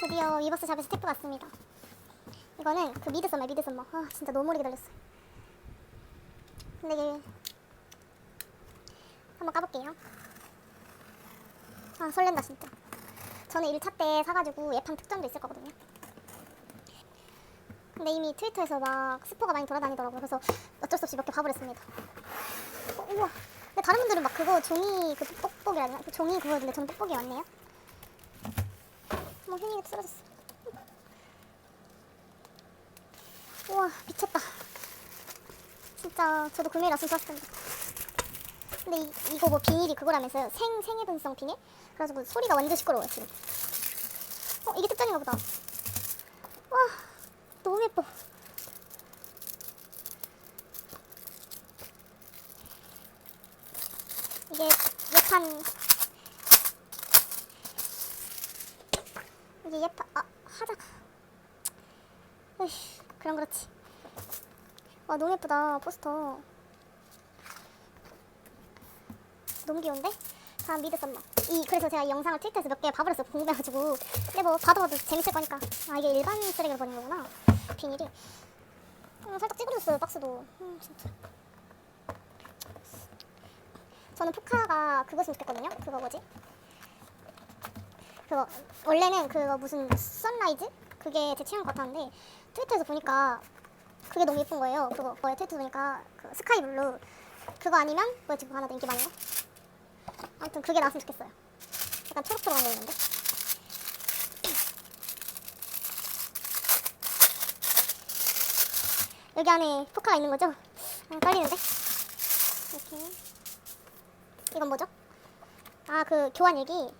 드디어 위버스 샵에 스태프 왔습니다. 이거는 그 미드 썸머 미드 썸머. 아 진짜 너무 오래 기다렸어요. 근데 이게 한번 까볼게요. 아 설렌다 진짜. 저는 1차 때 사가지고 예판 특전도 있을 거거든요. 근데 이미 트위터에서 막 스포가 많이 돌아다니더라고요. 그래서 어쩔 수 없이 몇 개 봐버렸습니다. 어, 우와. 근데 다른 분들은 막 그거 종이 그 뽁뽁이라나 그 종이 그거였는데 저는 뽁뽁이 왔네요. 뭐 휘닝이 쓰러졌어. 우와 미쳤다. 진짜 저도 금요일 왔으면 좋았을 텐데. 근데 이, 이거 뭐 비닐이 그거라면서요. 생 생해 분성 비닐? 그래가지고 소리가 완전 시끄러워요 지금. 어 이게 특전인가 보다. 와 너무 예뻐. 이게 예판 이게 예판 아 하다가 으이 그럼 그렇지. 와 너무 예쁘다 포스터. 너무 귀여운데? 다음 미드 썸머. 이 그래서 제가 이 영상을 트위터에서 몇 개 봐버렸어요. 궁금해가지고. 근데 뭐 봐도 봐도 재밌을 거니까. 아 이게 일반 쓰레기로 버린 거구나. 비닐이. 음, 살짝 찌그러졌어요 박스도. 음 진짜. 저는 포카가 그것은 좋겠거든요. 그거 뭐지? 그거 원래는 그거 무슨 선라이즈? 그게 제 취향 같았는데 트위터에서 보니까 그게 너무 예쁜 거예요. 그거 뭐야 트위터 보니까 그 스카이 블루 그거 아니면 뭐였지 그거 하나 더 인기 많은 거? 아무튼 그게 나왔으면 좋겠어요. 약간 초록초록한 거 있는데. 여기 안에 포카가 있는 거죠? 아, 떨리는데? 이렇게. 이건 뭐죠? 아, 그 교환 일기.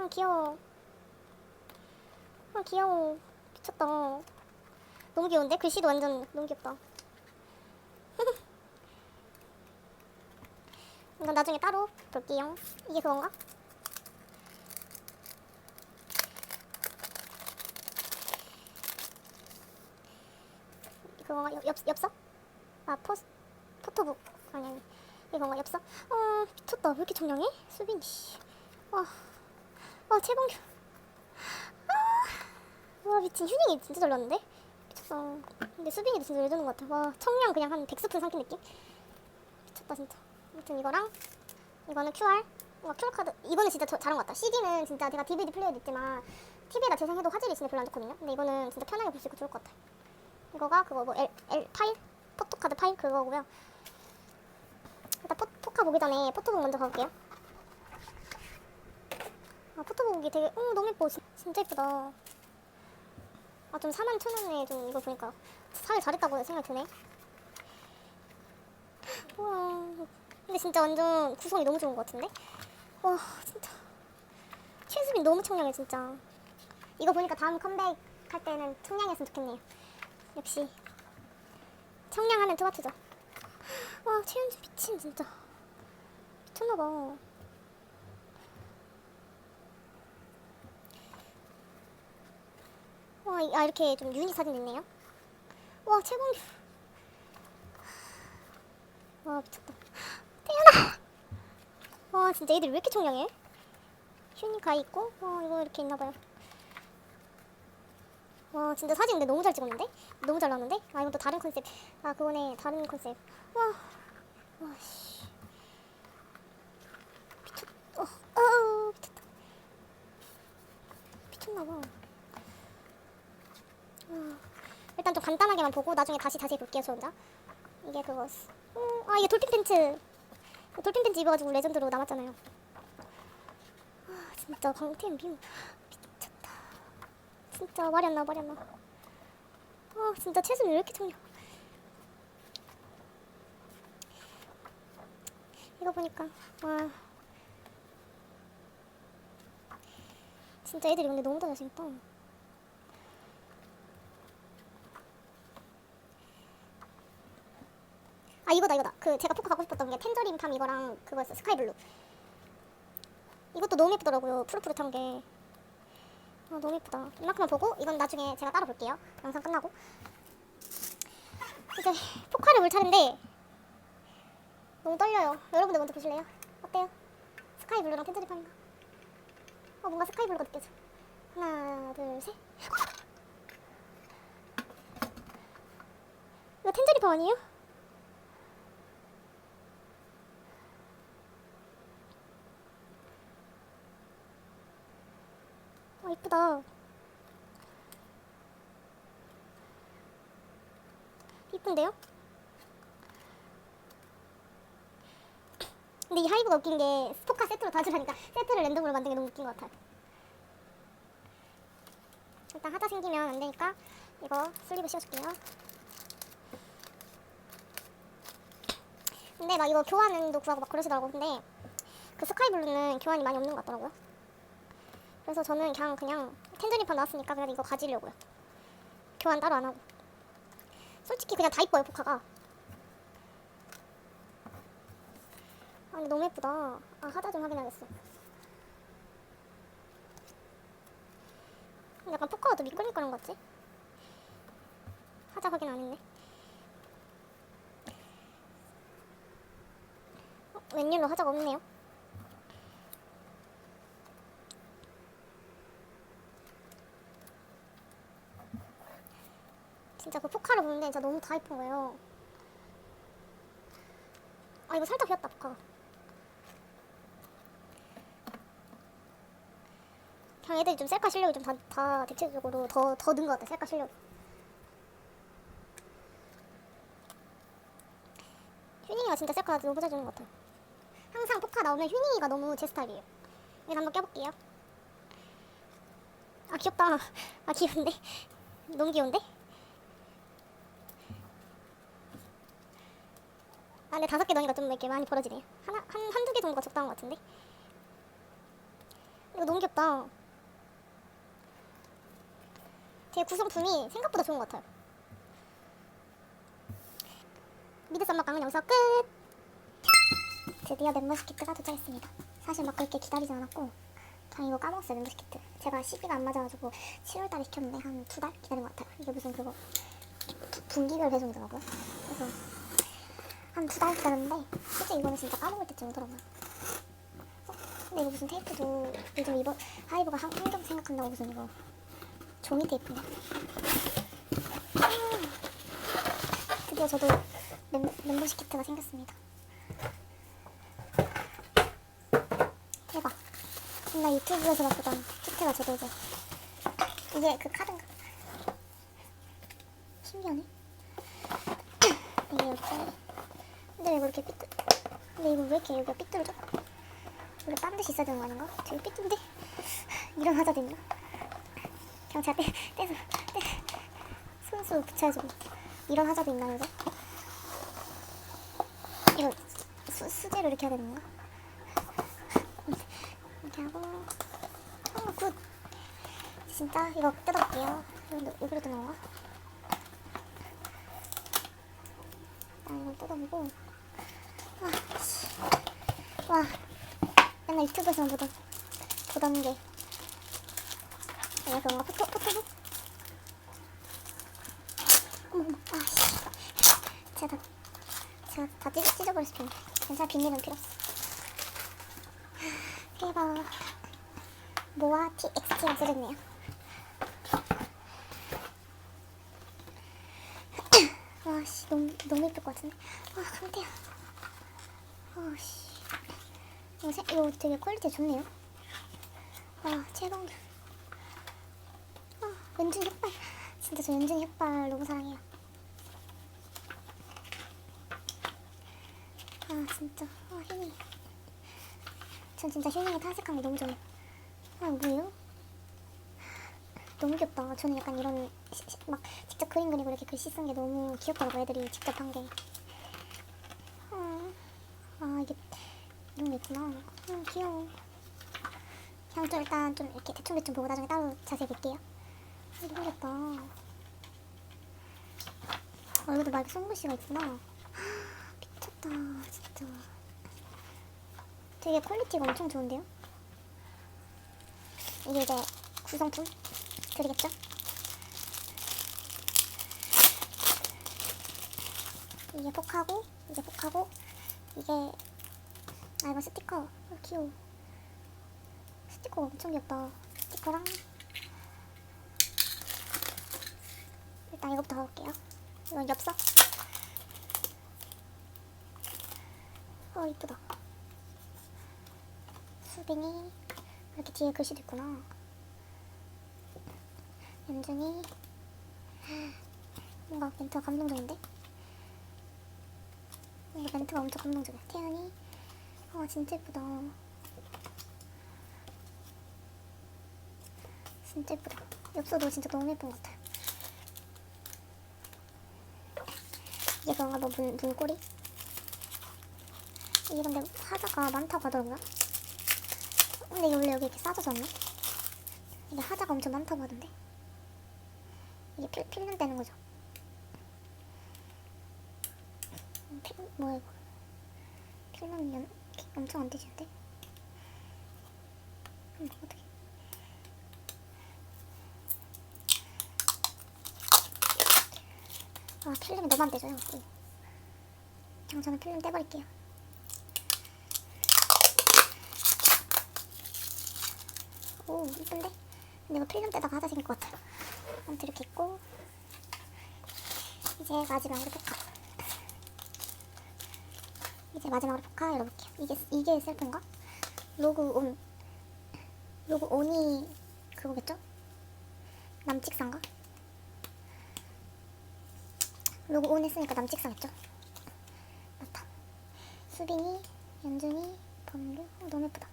아, 귀여워. 아, 귀여워. 미쳤다. 너무 귀여운데? 글씨도 완전 너무 귀엽다. 이건 나중에 따로 볼게요. 이게 그건가? 그건가? 엽, 엽, 엽서? 아, 포스, 포토북. 아니, 아니. 이건가? 엽서? 어, 미쳤다. 왜 이렇게 청량해? 수빈, 씨. 와, 와, 최봉규. 아, 와, 미친. 휴닝이 진짜 잘 나왔는데? 미쳤어. 근데 수빈이도 진짜 잘 주는 것 같아. 와, 청량 그냥 한 100스푼 삼킨 느낌? 미쳤다, 진짜. 아무튼 이거랑 이거는 QR. 와 QR 카드 이거는 진짜 저, 잘한 것 같다. CD는 진짜 제가 DVD 플레이어도 있지만 TV에다 재생해도 화질이 있으면 별로 안 좋거든요. 근데 이거는 진짜 편하게 볼 수 있고 좋을 것 같아. 이거가 그거 뭐 L, L 파일 포토카드 파일 그거고요. 일단 포, 포카 보기 전에 포토북 먼저 가볼게요. 아 포토북이 되게 어 너무 예뻐. 진- 진짜 예쁘다. 아 좀 4만 천 원에 좀 이거 보니까 사길 잘했다고 생각이 드네. 우와. 근데 진짜 완전 구성이 너무 좋은 것 같은데? 와 진짜 최수빈 너무 청량해 진짜 이거 보니까 다음 컴백 할 때는 청량했으면 좋겠네요 역시 청량하면 투바투죠 와 최현준 미친 진짜 미쳤나봐 와 이- 아, 이렇게 좀 유니 사진 있네요. 와 최공규 와 미쳤다. 태연아! 와 진짜 애들 왜 이렇게 청량해? 휴니 가 있고 와 이거 이렇게 있나봐요. 와 진짜 사진 근데 너무 잘 찍었는데? 너무 잘 나왔는데? 아 이건 또 다른 컨셉. 아 그거네. 다른 컨셉. 와 와 씨. 미쳤 어, 어 미쳤다. 미쳤나봐. 와, 일단 좀 간단하게만 보고 나중에 다시 다시 볼게요 저 혼자 이게 그거 음, 아 이게 돌핀 팬츠 돌핀 팬츠 입어가지고 레전드로 남았잖아요 아 진짜 강태현 미모 미쳤다 진짜 말이 안 나, 말이 안 나. 아, 진짜 최순이 왜 이렇게 청량? 이거 보니까, 와. 진짜 애들이 근데 너무 다 잘생겼다. 아 이거다 이거다. 그 제가 포크 갖고 싶었던 게 텐저린 팜 이거랑 그거였어 스카이 블루. 이것도 너무 예쁘더라고요 푸릇푸릇한 게. 아, 너무 예쁘다. 이만큼만 보고 이건 나중에 제가 따로 볼게요. 영상 끝나고. 이제 포카를 볼 차례인데 너무 떨려요. 여러분들 먼저 보실래요? 어때요? 스카이 블루랑 텐저린 팜인가? 어 뭔가 스카이 블루가 느껴져. 하나 둘셋. 이거 텐저린 팜 아니에요? 아 이쁘다. 이쁜데요? 근데 이 하이브가 웃긴 게 스토카 세트로 다 주라니까 세트를 랜덤으로 만든 게 너무 웃긴 것 같아요. 일단 하다 생기면 안 되니까 이거 슬리브 씌워줄게요. 근데 막 이거 교환은도 구하고 막 그러시더라고. 근데 그 스카이블루는 교환이 많이 없는 것 같더라고요. 그래서 저는 그냥 그냥 텐저니판 나왔으니까 그냥 이거 가지려고요. 교환 따로 안 하고. 솔직히 그냥 다 이뻐요 포카가. 아 근데 너무 예쁘다. 아 하다 좀 확인하겠어. 약간 포카가 더 미끌미끌한 것 같지? 하자 확인 안 했네. 어, 웬일로 하자가 없네요. 진짜 그 포카를 보는데 진짜 너무 다 예쁜 거예요. 아 이거 살짝 휘었다 포카가. 그냥 애들이 좀 셀카 실력이 좀 다 다 대체적으로 더 더 는 것 같아 셀카 실력. 휴닝이가 진짜 셀카 너무 잘 주는 것 같아요. 항상 포카 나오면 휴닝이가 너무 제 스타일이에요. 이거 한번 껴볼게요. 아 귀엽다. 아 귀여운데? 너무 귀여운데? 근데 다섯 개 넣으니까 좀 이렇게 많이 벌어지네요. 하나 한 한두 개 정도가 적당한 것 같은데. 이거 너무 귀엽다. 제 구성품이 생각보다 좋은 것 같아요. 미드 썸머 강은 여기서 끝! 드디어 멤버십 키트가 도착했습니다. 사실 막 그렇게 기다리지 않았고 그냥 이거 까먹었어요 멤버십 키트. 제가 시기가 안 맞아가지고 7월달에 시켰는데 한 두 달 기다린 것 같아요. 이게 무슨 그거 부- 분기별 배송이더라고요. 그래서 한 두 달 기다렸는데 솔직히 이거는 진짜 까먹을 때쯤 오더라고요. 어? 근데 이거 무슨 테이프도 요즘 이거 하이브가 한- 환경 생각한다고 무슨 이거 종이 테이프인가? 아, 드디어 저도 멤, 멤버십 키트가 생겼습니다. 대박. 나 유튜브에서 봤던 키트가 저도 이제 이게 그 카드인가? 신기하네. 이게 이렇게. 근데 이거 이렇게 삐뚤. 근데 이거 왜 이렇게 여기가 삐뚤죠? 원래 반드시 있어야 되는 거 아닌가? 되게 삐뚤데 이런 하자도 있나? 그냥 제가 떼, 떼서 떼, 손수 붙여가지고 이런 하자도 있나 여기? 이거 수, 수제로 이렇게 해야 되는 건가? 이렇게 하고 어, 굿 진짜 이거 뜯어볼게요 여기로 뜯는 건가? 아 이걸 뜯어보고 와, 씨. 와 맨날 유튜브에서 보던 보던 게. 내가 그런가 포토 포토북 어머 어머 아씨. 제가 다 제가 다 찢어 찢어버렸을 텐데. 괜찮아 비닐은 필요 없어. 대박 모아 TXT가 써졌네요. 와씨 너무 너무 예쁠 것 같은데. 아 감태야 아씨 이거, 세, 이거 되게 퀄리티 좋네요 와 최강규 아, 연준 흑발. 진짜 저 연준 흑발 너무 사랑해요. 아, 진짜. 아, 휴닝. 전 진짜 휴닝이 탈색한 게 너무 좋아요. 아, 뭐예요? 너무 귀엽다. 저는 약간 이런, 시, 시, 막, 직접 그림 그리고 이렇게 글씨 쓴 게 너무 귀엽더라고, 애들이 직접 한 게. 아, 아 이게 너무 예쁘나? 아, 귀여워. 그냥 좀 일단 좀 이렇게 대충대충 보고 나중에 따로 자세히 볼게요. 아. 어, 여기도 막 손글씨가 있구나. 미쳤다, 진짜. 되게 퀄리티가 엄청 좋은데요? 이게 이제 구성품 드리겠죠? 이게 폭하고, 이게 폭하고, 이게, 아 이거 스티커. 아, 귀여워. 스티커 엄청 귀엽다. 스티커랑 일단 이거부터 가볼게요. 이건 엽서 어 이쁘다. 수빈이 이렇게 뒤에 글씨도 있구나. 연준이. 뭔가 멘트가 감동적인데? 뭔가 멘트가 엄청 감동적이야. 태연이. 아 진짜 예쁘다. 진짜 예쁘다. 엽서도 진짜 너무 예쁜 것 같아요. 이게 그런가 봐, 문, 문고리? 이게 근데 하자가 많다고 하더라고요. 근데 이게 원래 여기 이렇게 싸져서 왔나? 이게 하자가 엄청 많다고 하던데. 이게 필, 필름 떼는 거죠. 음, 필, 뭐야 이거. 필름 연, 엄청 안 떼지는데? 음, 어떡해. 아 필름이 너무 안. 이. 그냥 저는 필름 떼버릴게요. 오 이쁜데? 근데 이거 필름 떼다가 하자 생길 것 같아요. 아무튼 이렇게 있고 이제 마지막으로 포카. 이제 마지막으로 포카 열어볼게요. 이게 이게 셀프인가? 로그 온 로그 온이 그거겠죠? 남직사인가? 로고 온 했으니까 남직사겠죠? 맞다. 수빈이, 연준이, 범류. 어, 너무 예쁘다.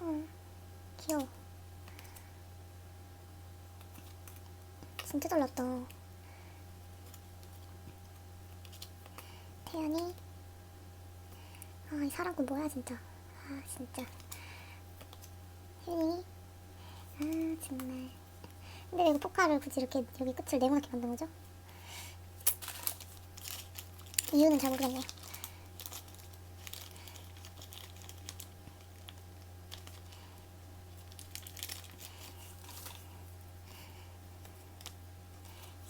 어, 귀여워. 진짜 잘 났다. 태연이. 아, 이 사람꾼 뭐야, 진짜. 아, 진짜. 혜린이. 아, 정말. 근데 왜 이거 포카를 굳이 이렇게 여기 끝을 네모나게 만든 거죠? 이유는 잘 모르겠네요.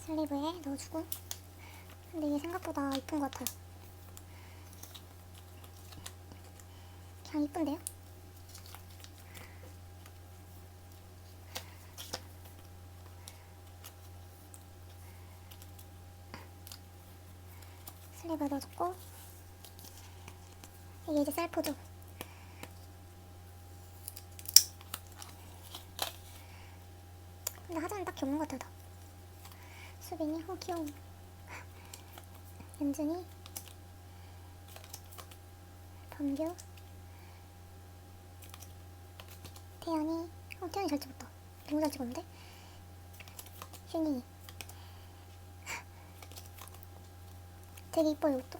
슬리브에 넣어주고 근데 이게 생각보다 이쁜 것 같아요. 그냥 이쁜데요? 슬리브 넣어줬고 이게 이제 셀프죠 근데 하자는 딱히 없는 것 같아 수빈이 어 귀여워 연준이 범규 태연이 어 태연이 잘 찍었다. 너무 잘 찍었는데? 슈니. 되게 이뻐요 이것도.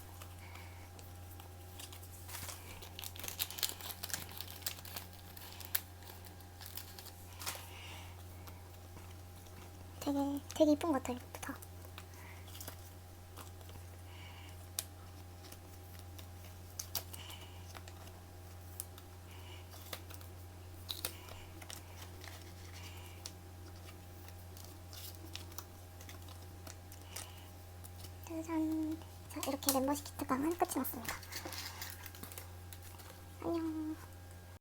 되게 되게 이쁜 것 같아요 이것도 다 짜잔 자 이렇게 멤